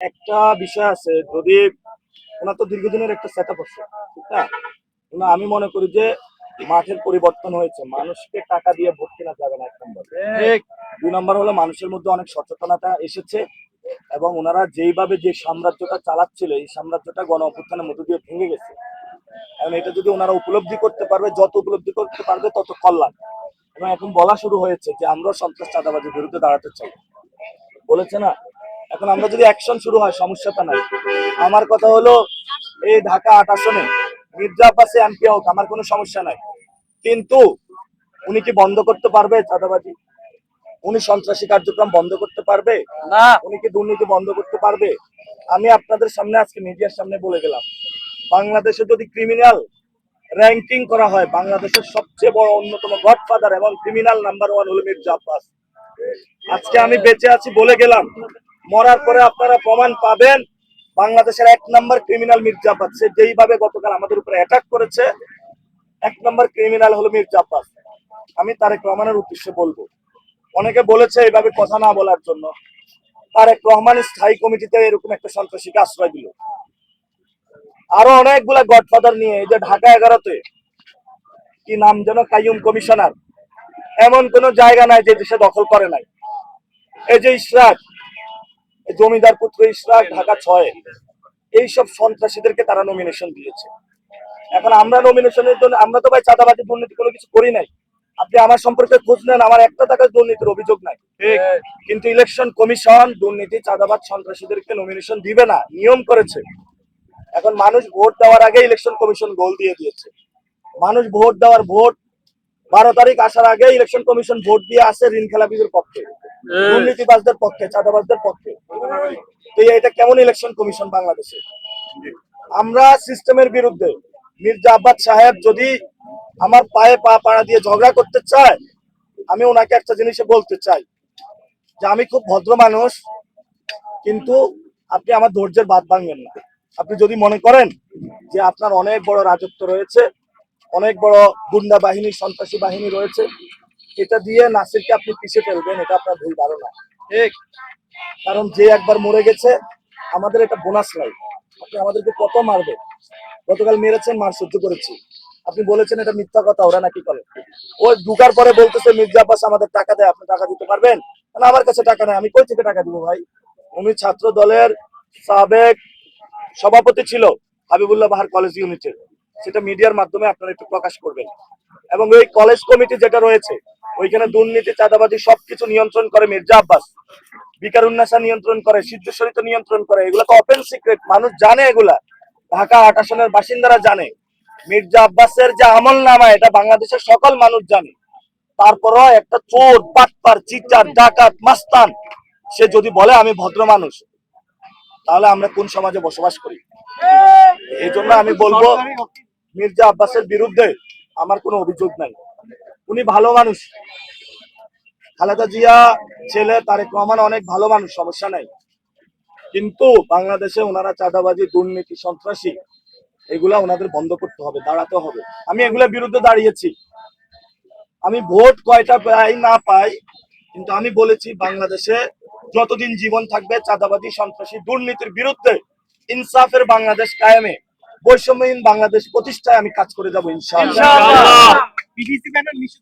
একটা বিষয় আছে যদি ওনার তো দীর্ঘদিনের একটা সেট আপ আছে ঠিক না? আমি মনে করি যে মাঠের পরিবর্তন হয়েছে মানুষকে টাকা দিয়ে ভোট কেনা যাবে না এক নম্বর। দুই নম্বর হলো মানুষের মধ্যে অনেক সচেতনতা এসেছে এবং ওনারা যেইভাবে যে সাম্রাজ্যটা চালাচ্ছিল এই সাম্রাজ্যটা গণ অভ্যুত্থানের মধ্যে দিয়ে ভেঙে গেছে। এবং এটা যদি ওনারা উপলব্ধি করতে পারবে যত উপলব্ধি করতে পারবে তত কল্যাণ। এবং এখন বলা শুরু হয়েছে যে আমরাও সন্ত্রাস চাঁদাবাজির বিরুদ্ধে দাঁড়াতে চাই। বলেছে না? এখন আমরা যদি অ্যাকশন শুরু হয় সমস্যাটা নাই। আমার কথা হলো এই ঢাকা আট আসনে মির্জা আব্বাসে এমপি হোক আমার কোনো সমস্যা নাই। কিন্তু উনি কি বন্ধ করতে পারবে চাঁদাবাজি? উনি সন্ত্রাসী কার্যক্রম বন্ধ করতে পারবে? না। উনি কি দুর্নীতি বন্ধ করতে পারবে? আমি আপনাদের সামনে আজকে মিডিয়ার সামনে বলে গেলাম বাংলাদেশে যদি ক্রিমিনাল র্যাঙ্কিং করা হয় বাংলাদেশের সবচেয়ে বড় অন্যতম গডফাদার এবং ক্রিমিনাল নাম্বার ওয়ান হলো মির্জা আব্বাস। আজকে আমি বেঁচে আছি বলে গেলাম। মরার পরে আপনারা প্রমাণ পাবেন। বাংলাদেশের এক নম্বর ক্রিমিনাল মির্জা সে যেইভাবে গতকাল আমাদের উপরে অ্যাটাক করেছে, এক নম্বর ক্রিমিনাল হলো মির্জা আমি তারেক রহমানের উদ্দেশ্যে বলব। অনেকে বলেছে এইভাবে কথা না বলার জন্য। তারেক রহমান স্থায়ী কমিটিতে এরকম একটা সন্ত্রাসীকে আশ্রয় দিল। আরও অনেকগুলা গডফাদার নিয়ে, এই যে ঢাকা এগারোতে, কি নাম যেন, কাইয়ুম কমিশনার। এমন কোন জায়গা নাই যে দেশে দখল করে নাই। এই যে ইশরাক এই জমিদার পুত্র ইশরাক ঢাকা ছয়। এইসব সন্ত্রাসীদেরকে তারা নমিনেশন দিয়েছে। এখন আমরা নমিনেশনের জন্য আমরা তো ভাই চাঁদাবাজি দুর্নীতি কোনো কিছু করি নাই। আপনি আমার সম্পর্কে খোঁজ নেন আমার একটা টাকা দুর্নীতির অভিযোগ নাই। কিন্তু ইলেকশন কমিশন দুর্নীতি চাঁদাবাজ সন্ত্রাসীদেরকে নমিনেশন দিবে না নিয়ম করেছে। এখন মানুষ ভোট দেওয়ার আগে ইলেকশন কমিশন গোল দিয়ে দিয়েছে। মানুষ ভোট দেওয়ার ভোট বারো তারিখ আসার আগে ইলেকশন কমিশন ভোট দিয়ে আসে ঋণ খেলাপিদের পক্ষে। দুর্নীতিবাজদের পক্ষে চাঁদাবাজদের পক্ষে। এটা কেমন ইলেকশন কমিশন বাংলাদেশে? আমরা সিস্টেমের বিরুদ্ধে মির্জা আব্বাস সাহেব যদি আমার পায়ে পা পাড়া দিয়ে ঝগড়া করতে চায়, আমি ওনাকে একটা জিনিসে বলতে চাই যে আমি খুব ভদ্র মানুষ, কিন্তু আপনি আমার ধৈর্যের বাদ ভাঙবেন না। আপনি যদি মনে করেন যে আপনার অনেক বড় রাজত্ব রয়েছে, অনেক বড় গুন্ডা বাহিনী, সন্ত্রাসী বাহিনী রয়েছে, এটা দিয়ে নাসিরকে আপনি পিছিয়ে ফেলবেন, এটা আপনার ভুল ধারণা। ঠিক। কারণ যে একবার মরে গেছে, আমাদের এটা বোনাস নাই আপনি আমাদেরকে কত মারবে? গতকাল মেরেছেন, মার সহ্য করেছি। আপনি বলেছেন এটা মিথ্যা কথা, ওরা নাকি করে। ও ঢুকার পরে বলতেছে, মির্জা আব্বাস আমাদের টাকা দেয়, আপনি টাকা দিতে পারবেন? না, আমার কাছে টাকা নেই। আমি কই থেকে টাকা দিব ভাই? উনি ছাত্র দলের সাবেক সভাপতি ছিল, হাবিবুল্লাহ বাহার কলেজ ইউনিটের সেটা মিডিয়ার মাধ্যমে আপনারা একটু প্রকাশ করবেন। এবং ওই কলেজ কমিটি যেটা রয়েছে ওইখানে দুর্নীতি, চাঁদাবাজি সবকিছু নিয়ন্ত্রণ করে মির্জা আব্বাস। বিকারুন্নাসা নিয়ন্ত্রণ করে সিদ্ধেশ্বরীতে নিয়ন্ত্রণ করে। এগুলো তো ওপেন সিক্রেট মানুষ জানে এগুলা। ঢাকা আট আসনের বাসিন্দারা জানে। মির্জা আব্বাসের যে আমল নামা এটা বাংলাদেশের সকল মানুষ জানে। তারপরও একটা চোর, বাটপার, চিটার, ডাকাত, মাস্তান, সে যদি বলে আমি ভদ্র মানুষ, তাহলে আমরা কোন সমাজে বসবাস করি? এই জন্য আমি বলব, মির্জা আব্বাসের বিরুদ্ধে আমার কোনো অভিযোগ নাই। উনি ভালো মানুষ। খালেদা জিয়া ছেলে, তারেক রহমান অনেক ভালো মানুষ, সমস্যা নাই। কিন্তু বাংলাদেশে ওনারা চাঁদাবাজি, দুর্নীতি, সন্ত্রাসী, এগুলা ওনাদের বন্ধ করতে হবে, দাঁড়াতে হবে। আমি এগুলোর বিরুদ্ধে দাঁড়িয়েছি। আমি ভোট কয়টা পাই, না পাই, কিন্তু আমি বলেছি বাংলাদেশে যতদিন জীবন থাকবে চাঁদাবাজি, সন্ত্রাসী, দুর্নীতির বিরুদ্ধে ইনসাফের বাংলাদেশ কায়েমে, বৈষম্যহীন বাংলাদেশ প্রতিষ্ঠায় আমি কাজ করে যাব, ইনশাআল্লাহ। ইনশাআল্লাহ।